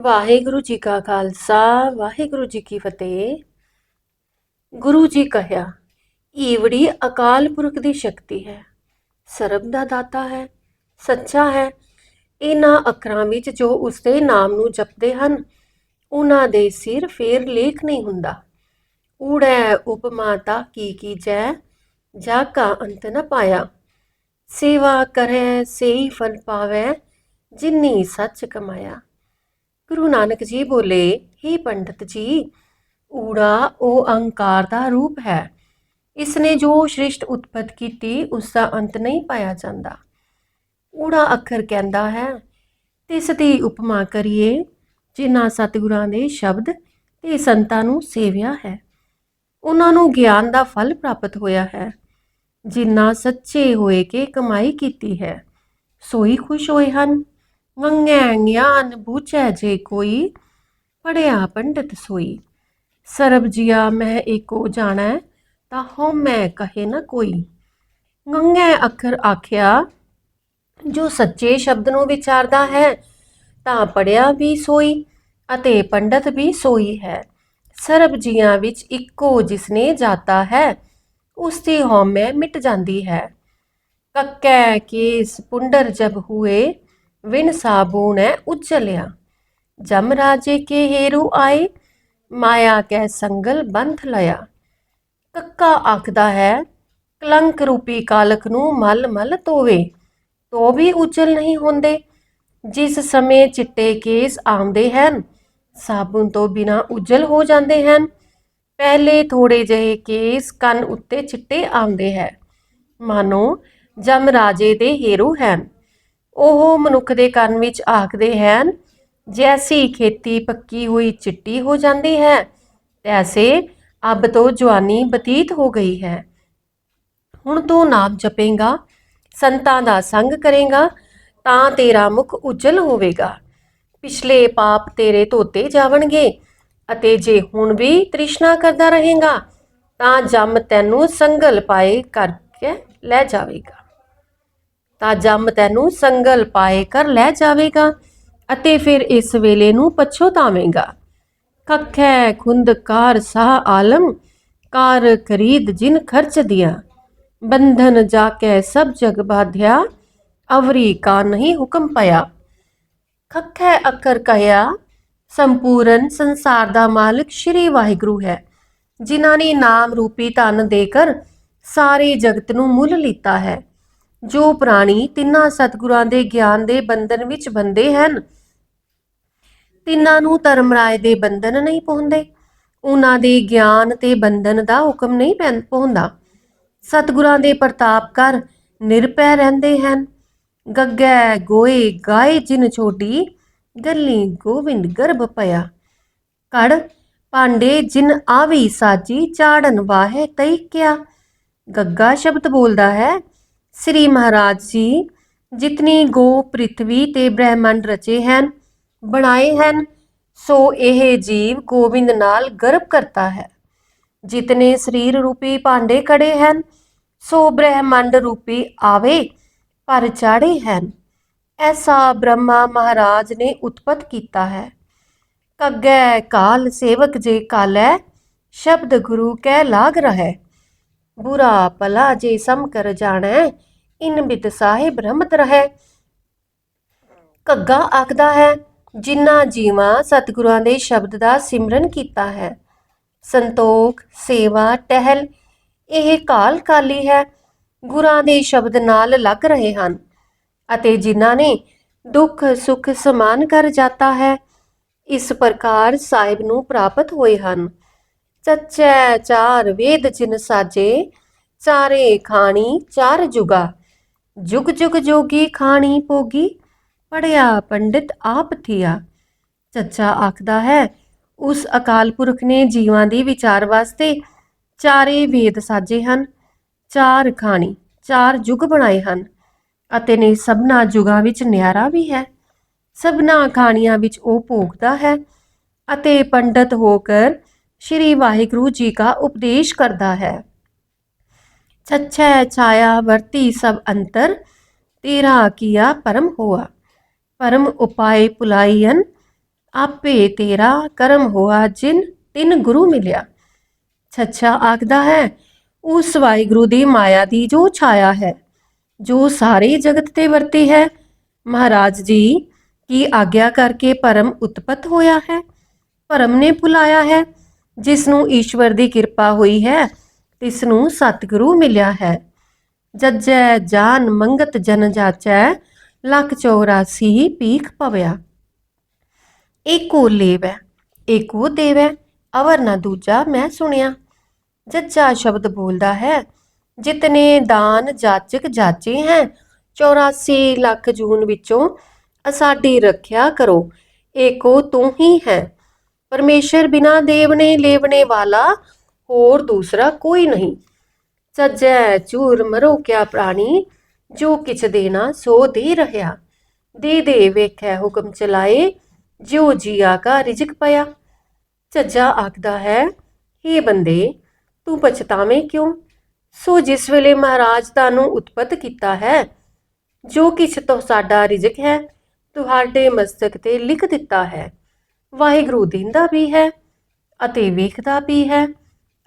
ਵਾਹਿਗੁਰੂ ਜੀ ਕਾ ਖਾਲਸਾ, ਵਾਹਿਗੁਰੂ ਜੀ ਕੀ ਫਤਿਹ। ਗੁਰੂ ਜੀ ਕਹਿਆ, ਈਵੜੀ ਅਕਾਲ ਪੁਰਖ ਦੀ ਸ਼ਕਤੀ ਹੈ, ਸਰਬ ਦਾ ਦਾਤਾ ਹੈ, ਸੱਚਾ ਹੈ। ਇਹਨਾਂ ਅੱਖਰਾਂ ਵਿੱਚ ਜੋ ਉਸਦੇ ਨਾਮ ਨੂੰ ਜਪਦੇ ਹਨ ਉਹਨਾਂ ਦੇ ਸਿਰ ਫੇਰ ਲੇਖ ਨਹੀਂ ਹੁੰਦਾ। ਊੜੈ ਉਪਮਾ ਤਾ ਕੀ ਕੀਜੈ ਜਾ ਕਾ ਅੰਤ ਨ ਪਾਇਆ। ਸੇਵਾ ਕਰੈ, ਸੇਈ ਫਲ ਪਾਵੈ, ਜਿਨੀ ਸੱਚ ਕਮਾਇਆ। ਗੁਰੂ ਨਾਨਕ ਜੀ ਬੋਲੇ हे ਪੰਡਤ ਜੀ, ਊੜਾ ਉਹ ਅਹੰਕਾਰ ਦਾ ਰੂਪ ਹੈ। ਇਸ ਨੇ ਜੋ ਸ੍ਰਿਸ਼ਟ ਉਤਪਤ ਕੀਤੀ ਉਸ ਦਾ ਅੰਤ ਨਹੀਂ ਪਾਇਆ ਜਾਂਦਾ। ਊੜਾ ਅੱਖਰ ਕਹਿੰਦਾ ਹੈ ਇਸ ਦੀ ਉਪਮਾ ਕਰੀਏ, ਜਿਨ੍ਹਾਂ ਸਤਿਗੁਰਾਂ ਦੇ ਸ਼ਬਦ ਤੇ ਸੰਤਾਂ ਨੂੰ ਸੇਵਿਆ ਹੈ। ਉਹਨਾਂ ਨੂੰ ਗਿਆਨ ਦਾ ਫਲ ਪ੍ਰਾਪਤ ਹੋਇਆ ਹੈ। ਜਿਨ੍ਹਾਂ ਸੱਚੇ ਹੋਏ ਕੇ ਕਮਾਈ ਕੀਤੀ ਹੈ, ਸੋਈ ਖੁਸ਼ ਹੋਏ ਹਨ। ਮੰਗੈ ਗਿਆਨ ਬੂਝੈ ਜੇ ਕੋਈ, ਪੜਿਆ ਪੰਡਤ ਸੋਈ। ਸਰਬ ਜੀਆ ਮੈਂ ਏਕੋ ਜਾਣੈ ਤਾਂ ਹਉ ਮੈਂ ਕਹੇ ਨਾ ਕੋਈ। ਗੰਗੈ ਅੱਖਰ ਆਖਿਆ, ਜੋ ਸੱਚੇ ਸ਼ਬਦ ਨੂੰ ਵਿਚਾਰਦਾ ਹੈ, ਤਾਂ ਪੜਿਆ ਵੀ ਸੋਈ ਅਤੇ ਪੰਡਤ ਵੀ ਸੋਈ ਹੈ। ਸਰਬ ਜੀਆਂ ਵਿੱਚ ਇੱਕੋ ਜਿਸਨੇ ਜਾਤਾ ਹੈ, ਉਸ ਦੀ ਹਉਮੈ ਮਿਟ ਜਾਂਦੀ ਹੈ। ਕੱਕੈ ਕੇਸ ਪੁੰਡਰ ਜਬ ਹੋਏ ਵਿਨ ਸਾਬੂਨੈ ਉਜਲਿਆ। ਜਮ ਰਾਜੇ ਕੇ ਹੀਰੂ ਆਏ, ਮਾਇਆ ਕਹਿ ਸੰਗਲ ਬੰਧ ਲਿਆ ਕੱਕਾ ਆਖਦਾ ਹੈ, ਕਲੰਕ ਰੂਪੀ ਕਾਲਕ ਨੂੰ ਮਲ ਮਲ ਤੋਵੇ। ਤੋ ਵੀ ਉਜਲ ਨਹੀਂ ਹੁੰਦੇ। ਜਿਸ ਸਮੇਂ ਚਿੱਟੇ ਕੇਸ ਆਉਂਦੇ ਹਨ, ਸਾਬੁਨ ਤੋਂ ਬਿਨਾ ਉਜਲ ਹੋ ਜਾਂਦੇ ਹਨ। ਪਹਿਲੇ ਥੋੜੇ ਜਿਹੇ ਕੇਸ ਕੰਨ ਉੱਤੇ ਚਿੱਟੇ ਆਉਂਦੇ ਹੈ। ਮਾਨੋ, ਜਮ ਰਾਜੇ ਦੇ ਹੀਰੂ ਹਨ। ਉਹ ਮਨੁੱਖ ਦੇ ਕੰਨ ਵਿੱਚ ਆਖਦੇ ਹਨ ਜੈਸੀ ਖੇਤੀ ਪੱਕੀ ਹੋਈ ਚਿੱਟੀ ਹੋ ਜਾਂਦੀ ਹੈ ਤੈਸੇ ਅਬ ਤੋਂ ਜਵਾਨੀ ਬਤੀਤ ਹੋ ਗਈ ਹੈ। ਹੁਣ ਤੂੰ ਨਾਮ ਜਪੇਗਾ, ਸੰਤਾਂ ਦਾ ਸੰਗ ਕਰੇਗਾ, ਤਾਂ ਤੇਰਾ ਮੁਖ ਉਜਲ ਹੋਵੇਗਾ। ਪਿਛਲੇ ਪਾਪ ਤੇਰੇ ਧੋਤੇ ਜਾਵਣਗੇ, ਅਤੇ ਜੇ ਹੁਣ ਵੀ ਤ੍ਰਿਸ਼ਨਾ ਕਰਦਾ ਰਹੇਗਾ, ਤਾਂ ਜਮ ਤੈਨੂੰ ਸੰਗਲ ਪਾਏ ਕਰਕੇ ਲੈ ਜਾਵੇਗਾ। ਤਾਂ ਜੰਮ ਤੈਨੂੰ ਸੰਗਲ ਪਾਏ ਕਰ ਲੈ ਜਾਵੇਗਾ ਅਤੇ ਫਿਰ ਇਸ ਵੇਲੇ ਨੂੰ ਪਛੋਤਾਵੇਂਗਾ ਖਖੈ ਖੁੰਦ ਕਾਰ ਸਾਹ ਆਲਮ, ਕਾਰ ਖਰੀਦ ਜਿਨ ਖਰਚ ਦਿਆ। ਬੰਧਨ ਜਾ ਕੇ ਸਭ ਜਗ ਬਾਧਿਆ, ਅਵਰੀ ਕਾ ਨਹੀਂ ਹੁਕਮ ਪਿਆ ਖਖੈ ਅੱਕਰ ਕਹਿਆ, ਸੰਪੂਰਨ ਸੰਸਾਰ ਦਾ ਮਾਲਕ ਸ਼੍ਰੀ ਵਾਹਿਗੁਰੂ ਹੈ। ਜਿਨ੍ਹਾਂ ਨੇ ਨਾਮ ਰੂਪੀ ਧਨ ਦੇकर ਸਾਰੇ ਜਗਤ ਨੂੰ ਮੁੱਲ ਲੀਤਾ ਹੈ। ਜੋ ਪ੍ਰਾਣੀ ਤਿੰਨਾਂ ਸਤਿਗੁਰਾਂ ਦੇ ਗਿਆਨ ਦੇ ਬੰਧਨ ਵਿੱਚ ਬੰਦੇ ਹਨ, ਤਿੰਨਾਂ ਨੂੰ ਧਰਮ ਰਾਏ ਦੇ ਬੰਧਨ ਨਹੀਂ ਪਾਉਂਦੇ ਉਹਨਾਂ ਦੇ ਗਿਆਨ ਤੇ ਬੰਧਨ ਦਾ ਹੁਕਮ ਨਹੀਂ ਪੈਂ- ਪਾਉਂਦਾ ਸਤਿਗੁਰਾਂ ਦੇ ਪ੍ਰਤਾਪ ਕਰ ਨਿਰਪੈ ਰਹਿੰਦੇ ਹਨ। ਗੱਗੇ, ਗੋਏ, ਗਾਏ ਜਿਨ ਛੋਟੀ, ਗੱਲੀ ਗੋਬਿੰਦ ਗਰਭ ਪਿਆ ਕੜ ਪਾਂਡੇ ਜਿਨ ਆਵੀ ਸਾਜੀ ਚਾੜਨ ਵਾਹੇ ਤਈ ਕਿਆ। ਗੱਗਾ ਸ਼ਬਦ ਬੋਲਦਾ ਹੈ ਸ੍ਰੀ ਮਹਾਰਾਜ ਜੀ, ਜਿਤਨੀ ਗੋ ਪ੍ਰਿਥਵੀ ਤੇ ਬ੍ਰਹਿਮੰਡ ਰਚੇ ਹਨ, ਬਣਾਏ ਹਨ, ਸੋ ਇਹ ਜੀਵ ਗੋਬਿੰਦ ਨਾਲ ਗਰਭ ਕਰਤਾ ਹੈ। ਜਿਤਨੇ ਸਰੀਰ ਰੂਪੀ ਭਾਂਡੇ ਕੜੇ ਹਨ, ਸੋ ਬ੍ਰਹਿਮੰਡ ਰੂਪੀ ਆਵੇ, ਪਰ ਚਾੜੇ ਹਨ। ਐਸਾ ਬ੍ਰਹਮਾ ਮਹਾਰਾਜ ਨੇ ਉਤਪਤ ਕੀਤਾ ਹੈ। ਕੱਗੈ ਕਾਲ ਸੇਵਕ ਜੇ ਕਾਲੈ, ਸ਼ਬਦ ਗੁਰੂ ਕਹਿ ਲਾਗ ਰਹੈ। ਬੁਰਾ ਭਲਾ ਜੇ ਸਮ ਕਰ ਜਾਣੈ, ਇਨ ਬਿਤ ਸਾਹਿਬ ਰਮਤ ਰਹੈ। ਕੱਗਾ ਆਖਦਾ ਹੈ, ਜਿਨ੍ਹਾਂ ਜੀਵਾਂ ਸਤਿਗੁਰਾਂ ਦੇ ਸ਼ਬਦ ਦਾ ਸਿਮਰਨ ਕੀਤਾ ਹੈ, ਸੰਤੋਖ, ਸੇਵਾ, ਟਹਿਲ, ਇਹ ਕਾਲ ਕਾਲੀ ਹੈ, ਗੁਰਾਂ ਦੇ ਸ਼ਬਦ ਨਾਲ ਲੱਗ ਰਹੇ ਹਨ, ਅਤੇ ਜਿਨ੍ਹਾਂ ਨੇ ਦੁੱਖ ਸੁਖ ਸਮਾਨ ਕਰ ਜਾਤਾ ਹੈ, ਇਸ ਪ੍ਰਕਾਰ ਸਾਹਿਬ ਨੂੰ ਪ੍ਰਾਪਤ ਹੋਏ ਹਨ। ਚੱਚੈ ਚਾਰ ਵੇਦ ਜਿਨ ਸਾਜੇ, ਚਾਰੇ ਖਾਣੀ ਚਾਰ ਜੁਗਾ। ਜੁਗ ਜੁਗ ਜੋਗੀ ਖਾਣੀ ਪੋਗੀ ਪੜਿਆ ਪੰਡਿਤ ਆਪ ਥੀਆ। ਚੱਚਾ ਆਖਦਾ ਹੈ, ਉਸ ਅਕਾਲ ਪੁਰਖ ਨੇ ਜੀਵਾਂ ਦੀ ਵਿਚਾਰ ਵਾਸਤੇ ਚਾਰੇ ਵੇਦ ਸਾਜੇ ਹਨ, ਚਾਰ ਖਾਣੀ, ਚਾਰ ਯੁਗ ਬਣਾਏ ਹਨ, ਅਤੇ ਨੇ ਸਭਨਾ ਯੁਗਾਂ ਵਿੱਚ ਨਿਆਰਾ ਵੀ ਹੈ। ਸਭਨਾ ਖਾਣੀਆਂ ਵਿੱਚ ਉਹ ਭੋਗਦਾ ਹੈ, ਅਤੇ ਪੰਡਤ ਹੋकर ਸ਼੍ਰੀ ਵਾਹਿਗੁਰੂ ਜੀ ਦਾ ਉਪਦੇਸ਼ ਕਰਦਾ ਹੈ ਛਛੈ ਛਾਇਆ ਵਰਤੀ ਸਭ ਅੰਤਰ ਤੇਰਾ ਕੀਆ ਪਰਮ ਹੋਆ ਪਰਮ ਉਪਾਏ ਪੁਲਾਈਨ ਆਪੇ ਤੇਰਾ ਕਰਮ ਹੋਆ ਜਿਨ ਤਿਨ ਗੁਰੂ ਮਿਲਿਆ ਛੱਛਾ ਆਖਦਾ ਹੈ ਉਸ ਵਾਹਿਗੁਰੂ ਦੀ ਮਾਇਆ ਦੀ ਜੋ ਛਾਇਆ ਹੈ ਜੋ ਸਾਰੇ ਜਗਤ ਤੇ ਵਰਤੀ ਹੈ ਮਹਾਰਾਜ ਜੀ ਕੀ ਆਗਿਆ ਕਰਕੇ ਪਰਮ ਉਤਪਤ ਹੋਇਆ ਹੈ ਭਰਮ ਨੇ ਭੁਲਾਇਆ ਹੈ ਜਿਸ ਨੂੰ ਈਸ਼ਵਰ ਦੀ ਕਿਰਪਾ ਹੋਈ ਹੈ ਤਿਸ ਨੂੰ ਸਤਿਗੁਰੂ ਮਿਲਿਆ ਹੈ। ਜਜੈ ਜਾਨ ਮੰਗਤ ਜਨ ਜਾਚੈ, ਲੱਖ 84 ਪੀਖ ਪਵਿਆ। ਏਕੋ ਲੇਵੈ, ਏਕੋ ਦੇਵੈ, ਅਵਰ ਨਾ ਦੂਜਾ ਮੈਂ ਸੁਣਿਆ। ਜੱਜਾ ਸ਼ਬਦ ਬੋਲਦਾ ਹੈ, ਜਿਤਨੇ ਦਾਨ ਜਾਚਕ ਜਾਚੇ ਹੈ 84 ਲੱਖ ਜੂਨ ਵਿੱਚੋਂ ਅਸਾਡੀ ਰੱਖਿਆ ਕਰੋ, ਏਕੋ ਤੂੰ ਹੀ ਹੈ। ਪਰਮੇਸ਼ਰ ਬਿਨਾ ਦੇਵਨੇ ਲੇਵਨੇ ਵਾਲਾ ਹੋਰ ਦੂਸਰਾ ਕੋਈ ਨਹੀਂ। ਸੱਜੈ ਚੂਰ ਮਰੋ ਕਿਆ ਪ੍ਰਾਣੀ, ਜੋ ਕਿਛ ਦੇਣਾ ਸੋ ਦੇ ਰਹਾ। ਦੇ ਦੇ ਵੇਖੈ ਹੁਕਮ ਚਲਾਏ ਜੋ ਜੀਆ ਕਾ ਰਿਜਕ ਪਿਆ। ਝੱਜਾ ਆਖਦਾ ਹੈ हे ਬੰਦੇ, ਤੂੰ ਪਛਤਾਵੇਂ ਕਿਉਂ? ਸੋ ਜਿਸ ਵੇਲੇ ਮਹਾਰਾਜ ਤੁਹਾਨੂੰ ਉਤਪਤ ਕੀਤਾ ਹੈ, ਜੋ ਕਿਛ ਤੋਂ ਸਾਡਾ ਰਿਜਕ ਹੈ, ਤੁਹਾਡੇ ਮਸਤਕ ਤੇ ਲਿਖ ਦਿੱਤਾ ਹੈ। ਵਾਹਿਗੁਰੂ ਦਿੰਦਾ ਵੀ ਹੈ ਅਤੇ ਵੇਖਦਾ ਵੀ ਹੈ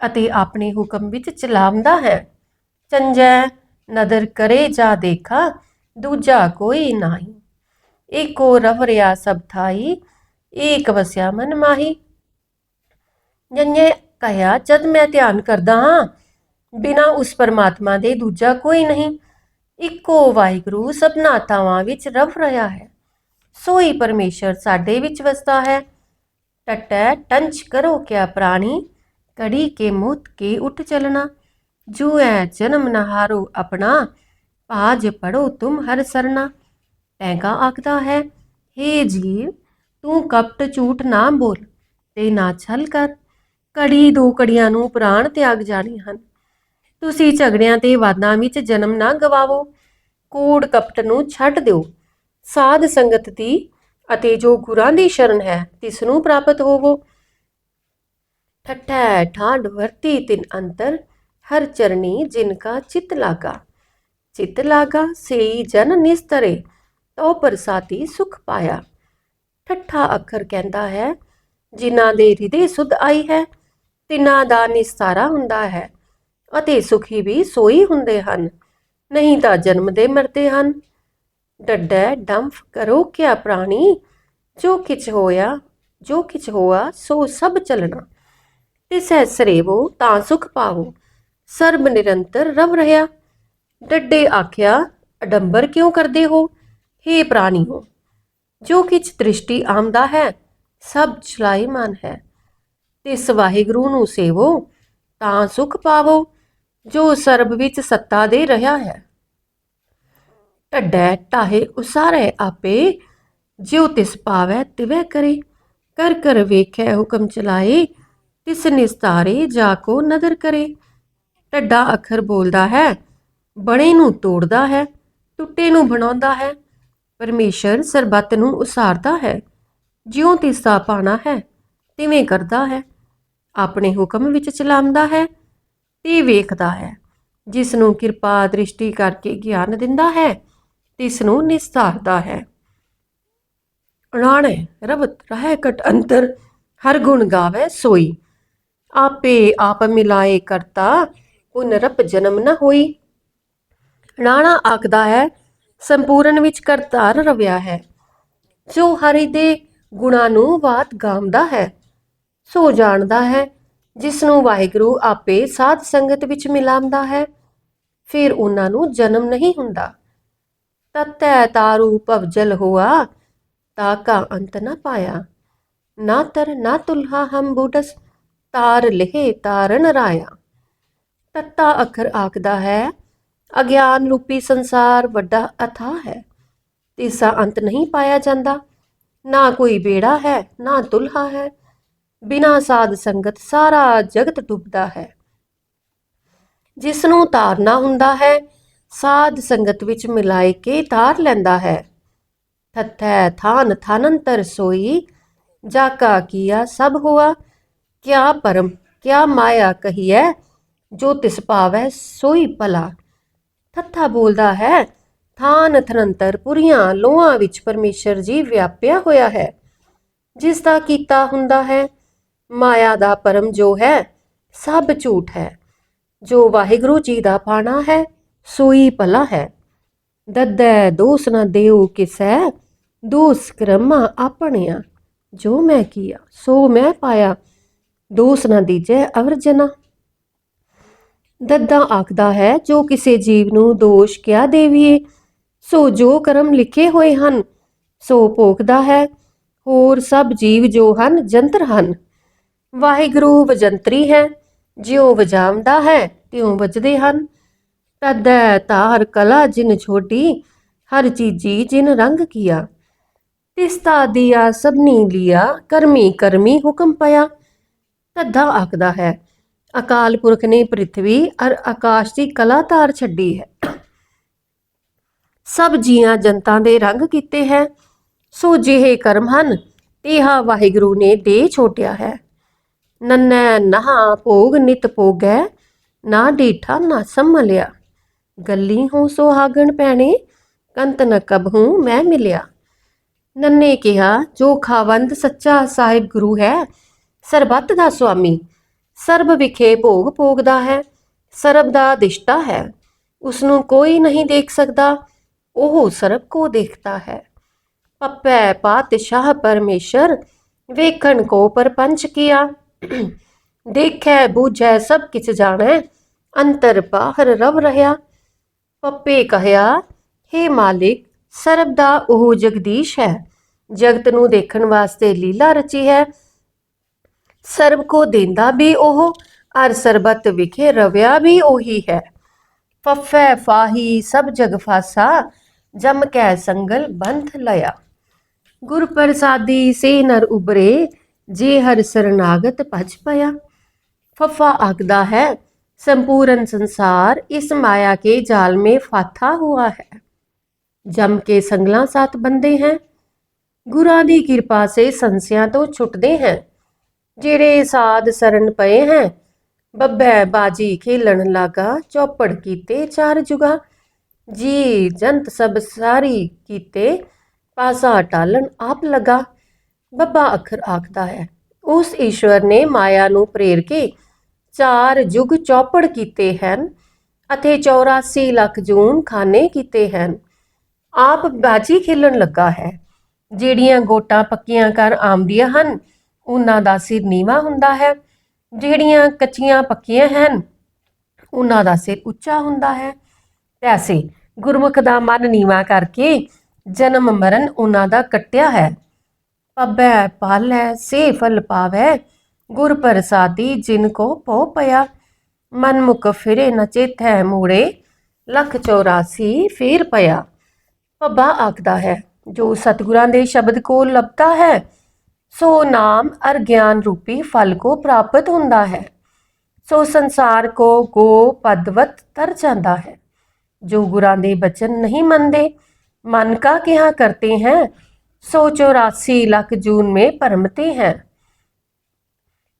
ਅਤੇ ਆਪਣੇ ਹੁਕਮ ਵਿੱਚ ਚਲਾਉਂਦਾ ਹੈ। ਚੰਜੈ, ਨਦਰ ਕਰੇ ਜਾ ਦੇਖਾ, ਦੂਜਾ ਕੋਈ ਨਹੀਂ। ਏਕੋ ਰਵ ਰਿਆ ਸਭ ਥਾਈ ਏਕ ਵਸਿਆ ਮਨ ਮਾਹੀ। ਜੰਨੇ ਕਹਿਆ, ਜਦ ਮੈਂ ਧਿਆਨ ਕਰਦਾ ਹਾਂ, ਬਿਨਾ ਉਸ ਪਰਮਾਤਮਾ ਦੇ ਦੂਜਾ ਕੋਈ ਨਹੀਂ। ਇੱਕੋ ਵਾਹਿਗੁਰੂ ਸਭਨਾ ਥਾਵਾਂ ਵਿੱਚ ਰਵ ਰਿਹਾ ਹੈ। ਸੋਈ ਪਰਮੇਸ਼ਰ ਸਾਡੇ ਵਿੱਚ ਵਸਦਾ ਹੈ। ਟਟੈ ਟੰਚ ਕਰੋ ਕਿਆ ਪ੍ਰਾਣੀ ਕੜੀ ਕੇ ਮੁੱਤ ਕੇ ਉੱਠ ਚਲਣਾ ਜੋ ਹੈ ਜਨਮ ਨਹਾਰੋ ਆਪਣਾ ਪਾਜ ਪੜੋ ਤੁਮ ਹਰ ਸਰਨਾ ਟੈਂਗਾ ਆਖਦਾ ਹੈ हे ਜੀਵ ਤੂੰ ਕਪਟ ਝੂਠ ਨਾ ਬੋਲ ਤੇ ਨਾ ਛਲ ਕਰ ਕੜੀ ਦੋ ਕੜੀਆਂ ਨੂੰ ਪ੍ਰਾਣ ਤਿਆਗ ਜਾਣੇ ਹਨ ਤੁਸੀਂ ਝਗੜਿਆਂ ਤੇ ਵਾਦਾਂ ਵਿੱਚ ਜਨਮ ਨਾ ਗਵਾਵੋ ਕੂੜ ਕਪਟ ਨੂੰ ਛੱਡ ਦਿਓ ਸਾਧ ਸੰਗਤ ਦੀ ਅਤੇ ਜੋ ਗੁਰਾਂ ਦੀ ਸ਼ਰਨ ਹੈ, ਤਿਸ ਨੂੰ ਪ੍ਰਾਪਤ ਹੋਵੋ। ਠੱਠੈ ਠਾਂਡ ਵਰਤੀ, ਤਿਨ ਅੰਤਰ, ਹਰ ਚਰਣੀ ਜਿਨ ਕਾ ਚਿਤ ਲਾਗਾ। ਚਿਤ ਲਾਗਾ, ਸੇਈ ਜਨ ਨਿਸਤਰੇ ਤੋ ਪ੍ਰਸਾਤੀ ਸੁਖ ਪਾਇਆ। ਠੱਠਾ ਅੱਖਰ ਕਹਿੰਦਾ ਹੈ, ਜਿਨ੍ਹਾਂ ਦੇ ਹਿਰਦੇ ਸੁਧ ਆਈ ਹੈ, ਤਿਨਾਂ ਦਾ ਨਿਸਤਾਰਾ ਹੁੰਦਾ ਹੈ, ਅਤੇ ਸੁਖੀ ਵੀ ਸੋਈ ਹੁੰਦੇ ਹਨ। ਨਹੀਂ ਤਾਂ ਜਨਮ ਦੇ ਮਰਦੇ ਹਨ। ਡੱਡੈ ਡੰਫ ਕਰੋ ਕਿਆ ਪ੍ਰਾਣੀ? ਜੋ ਕਿਛ ਹੋਇਆ, ਜੋ ਕਿਛ ਹੋਆ, ਸੋ ਸਭ ਚਲਣਾ। ਤਿਸੈ ਸਰੇਵੋ, ਤਾਂ ਸੁਖ ਪਾਵੋ। ਸਰਬ ਨਿਰੰਤਰ ਰਵ ਰਹਾ। ਡੱਡੇ ਆਖਿਆ, ਅਡੰਬਰ ਕਿਉਂ ਕਰਦੇ ਹੋ? ਹੇ ਪ੍ਰਾਣੀ ਹੋ ਜੋ ਕਿਛ ਦ੍ਰਿਸ਼ਟੀ ਆਮਦਾ ਹੈ, ਸਭ ਚਲਾਈਮਾਨ ਹੈ। ਤਿਸ ਵਾਹਿਗੁਰੂ ਨੂੰ ਸੇਵੋ, ਤਾਂ ਸੁਖ ਪਾਵੋ। ਜੋ ਸਰਬ ਵਿੱਚ ਸੱਤਾ ਦੇ ਰਿਹਾ ਹੈ। ਢੱਡੈ ਟਾਹੇ ਉਸਾਰੇ ਆਪੇ, ਜਿਉ ਤਿਸ ਪਾਵੈ, ਤਿਵੈ ਕਰੇ। ਕਰ ਕਰ ਵੇਖੈ, ਹੁਕਮ ਚਲਾਏ, ਤਿਸ ਨਿਸਤਾਰੇ ਜਾ ਕੋ ਨਦਰ ਕਰੇ। ਢੱਡਾ ਅੱਖਰ ਬੋਲਦਾ ਹੈ, ਬਣੇ ਨੂੰ ਤੋੜਦਾ ਹੈ, ਟੁੱਟੇ ਨੂੰ ਬਣਾਉਂਦਾ ਹੈ। ਪਰਮੇਸ਼ਰ ਸਰਬੱਤ ਨੂੰ ਉਸਾਰਦਾ ਹੈ, ਜਿਉਂ ਤਿਸਾ ਪਾਣਾ ਹੈ, ਤਿਵੇਂ ਕਰਦਾ ਹੈ। ਆਪਣੇ ਹੁਕਮ ਵਿੱਚ ਚਲਾਉਂਦਾ ਹੈ, ਤੇ ਵੇਖਦਾ ਹੈ, ਜਿਸ ਨੂੰ ਕਿਰਪਾ ਦ੍ਰਿਸ਼ਟੀ ਕਰਕੇ ਗਿਆਨ ਦਿੰਦਾ ਹੈ। ਤਿਸ ਨੂੰ ਨਿਸਤਾਰਦਾ ਹੈ। ਰਾਣੇ ਰਵਤ ਰਹਿ ਕਟ ਅੰਤਰ, ਹਰ ਗੁਣ ਗਾਵੇ ਸੋਈ। ਆਪੇ ਆਪ ਮਿਲਾਏ ਕਰਤਾ ਉਨ ਰਪ ਜਨਮ ਨ ਹੋਈ। ਰਾਣਾ ਆਖਦਾ ਹੈ, ਸੰਪੂਰਨ ਵਿੱਚ ਕਰਤਾਰ ਰਵਿਆ ਹੈ। ਜੋ ਹਰੀ ਦੇ ਗੁਣਾਂ ਨੂੰ ਬਾਤ ਗਾਉਂਦਾ ਹੈ। ਸੋ ਜਾਣਦਾ ਹੈ ਜਿਸ ਨੂੰ ਵਾਹਿਗੁਰੂ ਆਪੇ ਸਾਧ ਸੰਗਤ ਵਿੱਚ ਮਿਲਾਉਂਦਾ ਹੈ। ਫਿਰ ਉਹਨਾਂ ਨੂੰ ਜਨਮ ਨਹੀਂ ਹੁੰਦਾ। ਤਤੈ ਤਾਰੂ ਭਵਜਲ ਹੋਆ, ਤਾ ਅੰਤ ਨ ਪਾਇਆ। ਨਾ ਤਰ ਨਾ ਤੁਲਹਾ ਹਮ ਬੂਡਸ ਤਾਰ ਲਿਹੇ ਤਾਰਨ ਰਾਇਆ। ਤੱਤਾ ਅੱਖਰ ਆਖਦਾ ਹੈ, ਅਗਿਆਨ ਰੂਪੀ ਸੰਸਾਰ ਵੱਡਾ ਅਥਾ ਹੈ। ਤੀਸਾ ਅੰਤ ਨਹੀਂ ਪਾਇਆ ਜਾਂਦਾ, ਨਾ ਕੋਈ ਬੇੜਾ ਹੈ, ਨਾ ਦੁਲਹਾ ਹੈ। ਬਿਨਾ ਸਾਧ ਸੰਗਤ ਸਾਰਾ ਜਗਤ ਡੁੱਬਦਾ ਹੈ। ਜਿਸ ਨੂੰ ਤਾਰਨਾ ਹੁੰਦਾ ਹੈ ਸਾਧ ਸੰਗਤ ਵਿੱਚ ਮਿਲਾਏ ਕੇ ਤਾਰ ਲੈਂਦਾ ਹੈ। ਥਥੈ ਥਾਨ ਥਾਨੰਤਰ ਸੋਈ, ਜਾ ਕਾ ਕੀਆ ਸਭ ਹੋਆ, ਕਿਆ ਪਰਮ, ਕਿਆ ਮਾਇਆ ਕਹੀਐ, ਜੋ ਤਿਸ ਪਾਵੈ ਸੋਈ ਭਲਾ। ਥੱਥਾ ਬੋਲਦਾ ਹੈ, ਥਾਨ ਥਨੰਤਰ ਪੁਰੀਆਂ ਲੋਹਾਂ ਵਿੱਚ ਪਰਮੇਸ਼ਰ ਜੀ ਵਿਆਪਿਆ ਹੋਇਆ ਹੈ। ਜਿਸ ਦਾ ਕੀਤਾ ਹੁੰਦਾ ਹੈ, ਮਾਇਆ ਦਾ ਪਰਮ ਜੋ ਹੈ, ਸਭ ਝੂਠ ਹੈ। ਜੋ ਵਾਹਿਗੁਰੂ ਜੀ ਦਾ ਪਾਣਾ ਹੈ ਸੋਈ ਭਲਾ ਹੈ। ਦੱਦੈ ਦੋਸ ਨਾ ਦੇਉ ਕਿਸੈ, ਦੋਸ ਕਰਮਾ ਆਪਣਿਆ। ਜੋ ਮੈਂ ਕੀਆ, ਸੋ ਮੈਂ ਪਾਇਆ, ਦੋਸ ਨ ਦੀਜੈ ਅਵਰਜਨਾ ਦੱਦਾ ਆਖਦਾ ਹੈ, ਜੋ ਕਿਸੇ ਜੀਵ ਨੂੰ ਦੋਸ਼ ਕਿਆ ਦੇਵੀਏ, ਸੋ ਜੋ ਕਰਮ ਲਿਖੇ ਹੋਏ ਹਨ, ਸੋ ਭੋਗਦਾ ਹੈ। ਹੋਰ ਸਭ ਜੀਵ ਜੋ ਹਨ, ਜੰਤਰ ਹਨ। ਵਾਹਿਗੁਰੂ ਵਜੰਤਰੀ ਹੈ, ਜਿਉ ਵਜਾਉਂਦਾ ਹੈ, ਤਿਉ ਵਜਦੇ ਹਨ। ਤਦੈ ਤਾਰ ਕਲਾ ਜਿਨ ਛੋਟੀ ਹਰ ਚੀਜੀ ਜਿਨ ਰੰਗ ਕੀਆ। ਤਿਸਤਾ ਦਿਆ ਸਭਨੀ ਲਿਆ, ਕਰਮੀ ਕਰਮੀ ਹੁਕਮ ਪਿਆ ਤੱਦਾ ਆਖਦਾ ਹੈ, ਅਕਾਲ ਪੁਰਖ ਨੇ ਪ੍ਰithvi ਅਰ ਆਕਾਸ਼ ਦੀ ਕਲਾ ਤਾਰ ਛੱਡੀ ਹੈ। ਸਭ ਜੀਆਂ ਜਨਤਾ ਦੇ ਰੰਗ ਕੀਤੇ ਹੈ, ਸੋ ਜਿਹੇ ਕਰਮ ਹਨ, ਤੇਹਾ ਵਾਹਿਗੁਰੂ ਨੇ ਦੇ ਛੋਟਿਆ ਹੈ। ਨੰਨੈ ਨਹਾ ਭੋਗ ਨਿਤ ਭੋਗੈ, ਨਾ ਡੀਠਾ ਨਾ ਸੰਮਲਿਆ ਗੱਲੀ ਹੋ ਸੁਹਾਗਣ ਪੈਣੇ ਕੰਤ ਨ ਕਬਹੂ ਮੈਂ ਮਿਲਿਆ। ਨੰਨੇ ਕਿਹਾ, ਜੋ ਖਾਵੰਦ ਸੱਚਾ ਸਾਹਿਬ ਗੁਰੂ ਹੈ, ਸਰਬੱਤ ਦਾ ਸੁਆਮੀ, ਸਰਬ ਵਿਖੇ ਭੋਗ ਭੋਗਦਾ ਹੈ, ਸਰਬ ਦਾ ਦਿਸ਼ਟਾ ਹੈ ਉਸ ਨੂੰ ਕੋਈ ਨਹੀਂ ਦੇਖ ਸਕਦਾ, ਉਹ ਸਰਬ ਕੋ ਦੇਖਦਾ ਹੈ। ਪੱਪੈ ਪਾਤਸ਼ਾਹ ਪਰਮੇਸ਼ਰ, ਵੇਖਣ ਕੋ ਪਰਪੰਚ ਕੀਆ। ਦੇਖੈ, ਬੂਝੈ ਸਭ ਕਿਛ ਜਾਣੈ, ਅੰਤਰ ਬਾਹਰ ਰਵ ਰਹਾ ਪੱਪੇ ਕਹਿਆ हे ਮਾਲਿਕ, ਸਰਬ ਦਾ ਉਹ ਜਗਦੀਸ਼ ਹੈ, ਜਗਤ ਨੂੰ ਦੇਖਣ ਵਾਸਤੇ ਲੀਲਾ ਰਚੀ ਹੈ। ਸਰਬ ਕੋ ਦੇਂਦਾ ਵੀ ਉਹ, ਅਰ ਸਰਬਤ ਵਿਖੇ ਰਵਿਆ ਵੀ ਉਹੀ ਹੈ। ਫੱਫੈ ਫਾਹੀ ਸਭ ਜਗ ਫਾਸਾ, ਜਮ ਕੈ ਸੰਗਲ ਬੰਧ ਲਿਆ ਗੁਰ ਪ੍ਰਸਾਦੀ ਸੇ ਨਰ ਉਬਰੇ, ਜੇ ਹਰ ਸਰਨਾਗਤ ਭਜ ਪਿਆ। ਫੱਫਾ ਆਖਦਾ ਹੈ संपूर्ण संसार इस माया के जाल में फाथा हुआ है जम के संगला साथ बंधे हैं गुरां ਦੀ ਕਿਰਪਾ ਸੇ ਸੰਸਿਆਂ ਤੋਂ ਛੁੱਟਦੇ हैं ਜਿਹੜੇ ਸਾਧ ਸਰਨ ਪਏ हैं ਬੱਬੈ ਬਾਜੀ ਖੇਲਣ ਲਾਗਾ ਚੌਪੜ ਕੀਤੇ ਚਾਰ ਜੁਗਾ ਜੀ ਜੰਤ ਸਭ ਸਾਰੀ ਕੀਤੇ ਪਾਸਾ ਟਾਲਣ ਆਪ ਲਗਾ ਬੱਬਾ ਅੱਖਰ ਆਖਦਾ ਹੈ ਉਸ ਈਸ਼ਵਰ ਨੇ ਮਾਇਆ ਨੂੰ ਪ੍ਰੇਰ ਕੇ ਚਾਰ ਯੁਗ ਚੌਪੜ ਕੀਤੇ ਹਨ ਅਤੇ 84 ਲੱਖ ਜੂਨ ਖਾਨੇ ਕੀਤੇ ਹਨ। ਆਪ ਬਾਜੀ ਖੇਲਣ ਲੱਗਾ ਹੈ। ਜਿਹੜੀਆਂ ਗੋਟਾਂ ਪੱਕੀਆਂ ਕਰ ਆਉਂਦੀਆਂ ਹਨ, ਉਹਨਾਂ ਦਾ ਸਿਰ ਨੀਵਾ ਹੁੰਦਾ ਹੈ। ਜਿਹੜੀਆਂ ਕੱਚੀਆਂ ਪੱਕੀਆਂ ਹਨ, ਉਹਨਾਂ ਦਾ ਸਿਰ ਉੱਚਾ ਹੁੰਦਾ ਹੈ। ਪੈਸੇ, ਗੁਰਮੁਖ ਦਾ ਮਨ ਨੀਵਾ ਕਰਕੇ ਜਨਮ ਮਰਨ ਉਹਨਾਂ ਦਾ ਕੱਟਿਆ ਹੈ। ਪੱਬੈ, ਪਾਲੈ ਸੇ ਫਲ ਪਾਵੈ ਗੁਰ ਪ੍ਰਸਾਦੀ ਜਿਨ ਕੋ ਪੋ ਪਿਆ ਮਨ ਮੁਖ ਫਿਰੇ ਨ ਚੇਥੈ ਮੂੜੇ ਲੱਖ 84 ਫੇਰ ਪਿਆ ਪੱਬਾ ਆਖਦਾ ਹੈ ਜੋ ਸਤਿਗੁਰਾਂ ਦੇ ਸ਼ਬਦ ਕੋ ਲੱਭਦਾ ਹੈ ਸੋ ਨਾਮ ਅਰ ਗਿਆਨ ਰੂਪੀ ਫਲ ਕੋ ਪ੍ਰਾਪਤ ਹੁੰਦਾ ਹੈ ਸੋ ਸੰਸਾਰ ਕੋ ਗੋ ਪਦਵਤ ਤਰ ਜਾਂਦਾ ਹੈ ਜੋ ਗੁਰਾਂ ਦੇ ਬਚਨ ਨਹੀਂ ਮੰਨਦੇ मन का क्या करते हैं सौ चौरासी लाख जून में परमते हैं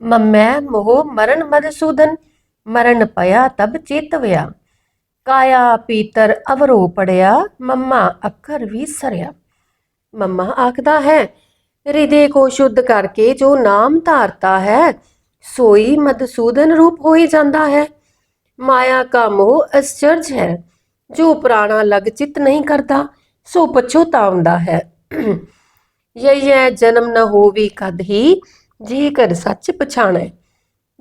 ममै मोह मरण मधुसूदन मरण पया तब चेतवया काया पीतर अवरो पड़िया मम्मा अखर भी सरिया मम्मा आखदा है हृदय को शुद्ध करके जो नाम धारता है सोई मधुसूदन रूप हो ही जाता है माया का मोह आश्चर्य है जो पुराना लग चित नहीं करता ਸੋ ਪਛੋਤਾਉਂਦਾ ਹੈ ਯਹੀ ਹੈ ਜਨਮ ਨ ਹੋਵੀ ਕਦ ਹੀ ਜੇਕਰ ਕਰ ਸੱਚ ਪਛਾਣੈ,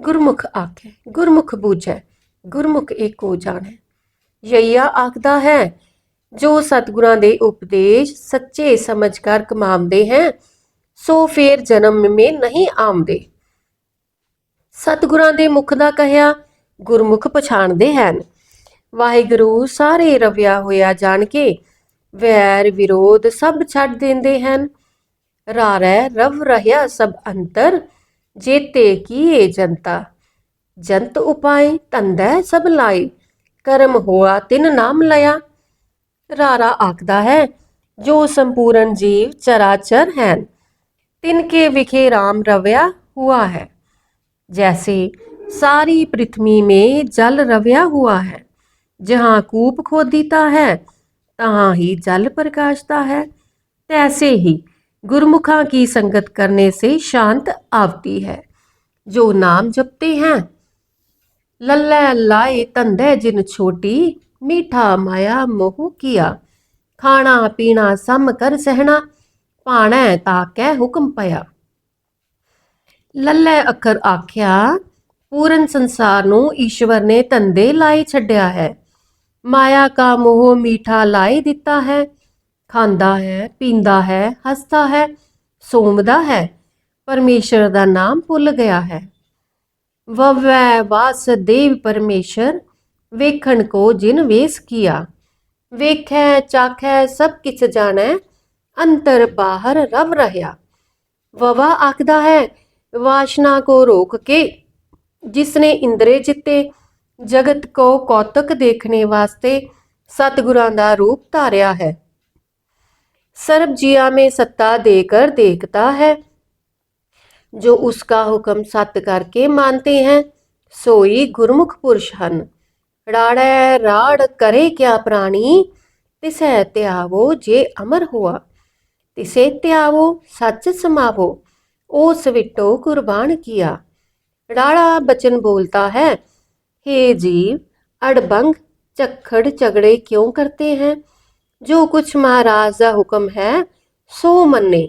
ਗੁਰਮੁਖ ਆਖੈ, ਗੁਰਮੁਖ ਬੂਝੈ, ਗੁਰਮੁਖ ਏਕੋ ਜਾਣੈ। ਯਈਆ ਆਖਦਾ ਹੈ, ਜੋ ਸਤਿਗੁਰਾਂ ਦੇ ਉਪਦੇਸ਼ ਸੱਚੇ ਸਮਝ ਕਰ ਕਮਾਉਂਦੇ ਹੈ, ਸੋ ਫੇਰ ਜਨਮ ਮੇ ਨਹੀਂ ਆਉਂਦੇ। ਸਤਿਗੁਰਾਂ ਦੇ ਮੁਖ ਦਾ ਕਹਿਆ, ਗੁਰਮੁਖ ਪਛਾਣਦੇ ਹਨ। ਵਾਹਿਗੁਰੂ ਸਾਰੇ ਰਵਿਆ ਹੋਇਆ ਜਾਣ ਕੇ ਵੈਰ ਵਿਰੋਧ ਸਭ ਛੱਡ ਦਿੰਦੇ ਹਨ। ਰਾਰੈ ਰਵ ਰਹਿਆ ਸਭ ਅੰਤਰ ਜੇਤੇ ਕੀਏ ਜਨਤਾ ਜੰਤ ਉਪਾਏ ਤੰਦੈ ਸਭ ਲਾਈ ਕਰਮ ਹੋਆ ਤਿਨ ਨਾਮ ਲਿਆ ਰਾਰਾ ਆਖਦਾ ਹੈ ਜੋ ਸੰਪੂਰਨ ਜੀਵ ਚਰਾਚਰ ਹਨ ਤਿਨ ਕੇ ਵਿਖੇ ਰਾਮ ਰਵਿਆ हुआ है जैसे सारी पृथ्वी में जल रवया हुआ है जहाँ कूप खोदीता है तहाँ ही जल प्रकाशता है तैसे ही गुरुमुखा की संगत करने से शांत आवती है जो नाम जपते हैं लल्लै लाए तंदे जिन छोटी मीठा माया मोह किया खाना पीना सम कर सहना ਭਾਣੈ ਤਾਕੈ ਹੁਕਮ ਪਿਆ ਲੱਲੇ ਅੱਖਰ ਆਖਿਆ ਪੂਰਨ ਸੰਸਾਰ ਨੂੰ ਈਸ਼ਵਰ ਨੇ ਧੰਦੇ ਲਾਏ ਛੱਡਿਆ ਹੈ ਮਾਇਆ ਕਾ ਮੋਹ ਮੀਠਾ ਲਾਏ ਦਿੱਤਾ ਹੈ ਖਾਂਦਾ ਹੈ, ਪੀਂਦਾ ਹੈ, ਹੱਸਦਾ ਹੈ ਸੋਮਦਾ ਹੈ, ਪਰਮੇਸ਼ਰ ਦਾ ਨਾਮ ਭੁੱਲ ਗਿਆ ਹੈ। ਵਵੈ ਵਾਸਦੇਵ ਪਰਮੇਸ਼ਰ, ਵੇਖਣ ਕੋ ਜਿਨ ਵੇਸ ਕੀਆ। ਵੇਖੈ, ਚਾਖੈ, ਸਭ ਕਿਛ ਜਾਣੈ, ਅੰਤਰ ਬਾਹਰ ਰਵ ਰਹਾ ਵਵਾ ਆਖਦਾ ਹੈ, ਵਾਸ਼ਨਾ ਕੋ ਰੋਕ ਕੇ, ਜਿਸਨੇ ਇੰਦਰੇ ਜਿੱਤੇ, ਜਗਤ ਕੋ ਕੌਤਕ ਦੇਖਣੇ ਵਾਸਤੇ ਸਤਿਗੁਰਾਂ ਦਾ ਰੂਪ ਧਾਰਿਆ ਹੈ। सरबजिया में सत्ता देकर देखता है। जो उसका हुक्म सत करके मानते हैं, सोई गुरमुख पुरुष हन राड़ राड़, करे क्या प्राणी? तिसे त्यावो जे अमर हुआ। तिसे त्यावो, सच समावो। ओ स्विटो कुर्बान किया। राड़ा बचन बोलता है, हे जीव, अड़बंग चखड़ चगड़े क्यों करते हैं? जो कुछ महाराज ਦਾ ਹੁਕਮ ਹੈ ਸੋ ਮੰਨੇ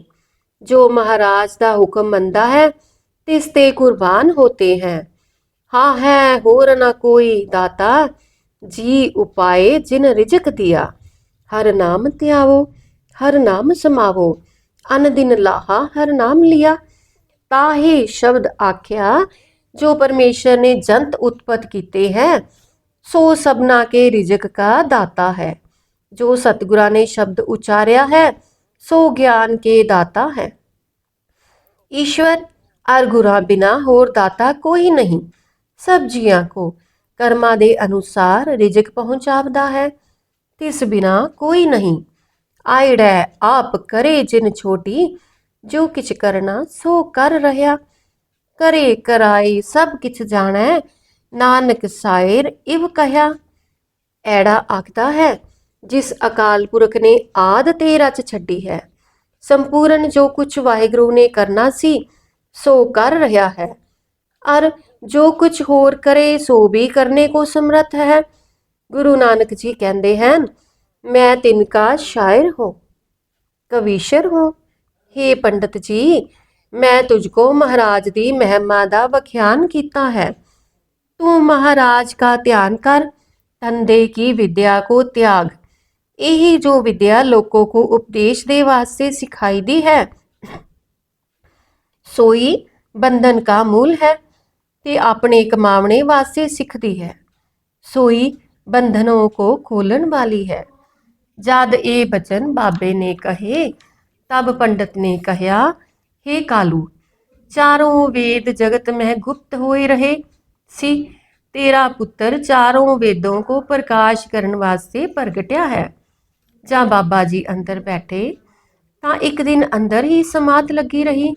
ਜੋ ਮਹਾਰਾਜ ਦਾ ਹੁਕਮ ਮੰਨਦਾ ਹੈ ਤਿਸ ਤੇ ਕੁਰਬਾਨ ਹੋਤੇ हैं ਹਾਂ ਹੈ ਹੋਰ ਨਾ ਕੋਈ ਦਾਤਾ ਜੀ ਉਪਾਏ ਜਿਨ ਰਿਜਕ ਦਿਆ ਹਰ ਨਾਮ ਧਿਆਵੋ ਹਰ ਨਾਮ ਸਮਾਵੋ ਅਨ ਦਿਨ ਲਾਹਾ ਹਰ ਨਾਮ ਲਿਆ ਤਾਹੇ ਸ਼ਬਦ ਆਖਿਆ ਜੋ ਪਰਮੇਸ਼ਰ ਨੇ ਜੰਤ ਉਤਪਤ ਕੀਤੇ ਹੈ ਸੋ ਸਭਨਾ ਕੇ ਰਿਜਕ ਕਾ ਦਾਤਾ ਹੈ ਜੋ ਸਤਿਗੁਰਾਂ ਨੇ ਸ਼ਬਦ ਉਚਾਰਿਆ ਹੈ, ਸੋ ਗਿਆਨ ਕੇ ਦਾਤਾ ਹੈ। ਈਸ਼ਵਰ, ਅਰ ਗੁਰਾਂ ਬਿਨਾ ਹੋਰ ਦਾਤਾ ਕੋਈ ਨਹੀਂ। ਸਬਜੀਆਂ ਕੋ ਕਰਮਾਂ ਦੇ ਅਨੁਸਾਰ ਰਿਜਕ ਪਹੁੰਚਾਵਦਾ ਹੈ, ਤਿਸ ਬਿਨਾ ਕੋਈ ਨਹੀਂ। ਆਇੜੈ ਆਪ ਕਰੇ ਜਿਨ ਛੋਟੀ, ਜੋ ਕਿਛ ਕਰਨਾ ਸੋ ਕਰ ਰਹਾ। ਕਰੇ ਕਰਾਈ ਸਭ ਕਿਛ ਜਾਣੈ, ਨਾਨਕ ਸਾਇਰ ਇਵ ਕਹਿਆ। ਐੜਾ ਆਖਦਾ ਹੈ ਜਿਸ ਅਕਾਲ ਪੁਰਖ ਨੇ ਆਦ ਤੇ ਰਚ ਛੱਡੀ ਹੈ ਸੰਪੂਰਨ ਜੋ ਕੁਝ ਵਾਹਿਗੁਰੂ ਨੇ ਕਰਨਾ ਸੀ ਸੋ ਕਰ ਰਿਹਾ ਹੈ ਅਰ ਜੋ ਕੁਝ ਹੋਰ ਕਰੇ ਸੋ ਵੀ ਕਰਨੇ ਕੋ ਸਮਰਥ ਹੈ ਗੁਰੂ ਨਾਨਕ ਜੀ ਕਹਿੰਦੇ ਹਨ ਮੈਂ ਤਿਨਕਾ ਸ਼ਾਇਰ ਹਾਂ ਕਵੀਸ਼ਰ ਹਾਂ हे ਪੰਡਤ ਜੀ ਮੈਂ ਤੁਝ ਕੋ ਮਹਾਰਾਜ ਦੀ ਮਹਿਮਾ ਦਾ ਵਖਿਆਨ ਕੀਤਾ ਹੈ ਤੂੰ ਮਹਾਰਾਜ का ध्यान कर धंधे की विद्या को त्याग यही जो विद्या लोगों को उपदेश दे वास्ते सिखाई दी है सोई बंधन का मूल है ਤੇ ਆਪਣੇ ਕਮਾਵਣੇ ਵਾਸਤੇ ਸਿੱਖਦੀ ਹੈ ਸੋਈ ਬੰਧਨੋਂ ਕੋ ਖੋਲਣ ਵਾਲੀ ਹੈ ਜਦ ਇਹ ਬਚਨ ਬਾਬੇ ਨੇ ਕਹੇ ਤਬ ਪੰਡਤ ਨੇ ਕਹਿਆ हे ਕਾਲੂ ਚਾਰੋਂ ਵੇਦ ਜਗਤ ਮਹਿ ਗੁਪਤ ਹੋਏ ਰਹੇ ਸੀ ਤੇਰਾ ਪੁੱਤਰ ਚਾਰੋਂ ਵੇਦੋਂ ਕੋ ਪ੍ਰਕਾਸ਼ ਕਰਨ ਵਾਸਤੇ ਪ੍ਰਗਟਿਆ ਹੈ ਜਾਂ ਬਾਬਾ ਜੀ ਅੰਦਰ ਬੈਠੇ, ਤਾਂ ਇੱਕ ਦਿਨ ਅੰਦਰ ਹੀ ਸਮਾਧ ਲੱਗੀ ਰਹੀ।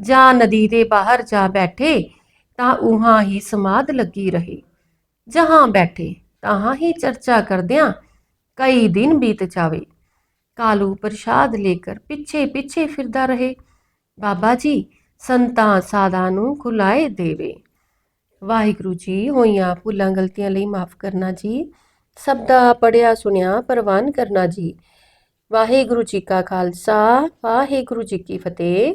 ਜਾਂ ਨਦੀ ਦੇ ਬਾਹਰ ਜਾ ਬੈਠੇ, ਤਾਂ ਉਹਾਂ ਹੀ ਸਮਾਧ ਲੱਗੀ ਰਹੀ। ਜਹਾਂ ਬੈਠੇ, ਤਹਾਂ ਹੀ ਚਰਚਾ ਕਰਦਿਆਂ ਕਈ ਦਿਨ ਬੀਤ ਜਾਵੇ। ਕਾਲੂ ਪ੍ਰਸ਼ਾਦ ਲੇਕਰ ਪਿੱਛੇ ਪਿੱਛੇ ਫਿਰਦਾ ਰਹੇ। ਬਾਬਾ ਜੀ, ਸੰਤਾਂ ਸਾਧਾਂ ਨੂੰ ਖੁਲਾਏ ਦੇਵੇ। ਵਾਹਿਗੁਰੂ ਜੀ, ਹੋਈਆਂ ਭੁੱਲਾਂ ਗਲਤੀਆਂ ਲਈ ਮਾਫ ਕਰਨਾ ਜੀ। ਸਭ ਦਾ ਪੜਿਆ ਸੁਣਿਆ, ਪ੍ਰਵਾਨ ਕਰਨਾ ਜੀ। ਵਾਹਿਗੁਰੂ ਜੀ ਕਾ ਖਾਲਸਾ, ਵਾਹਿਗੁਰੂ ਜੀ ਕੀ ਫਤਿਹ।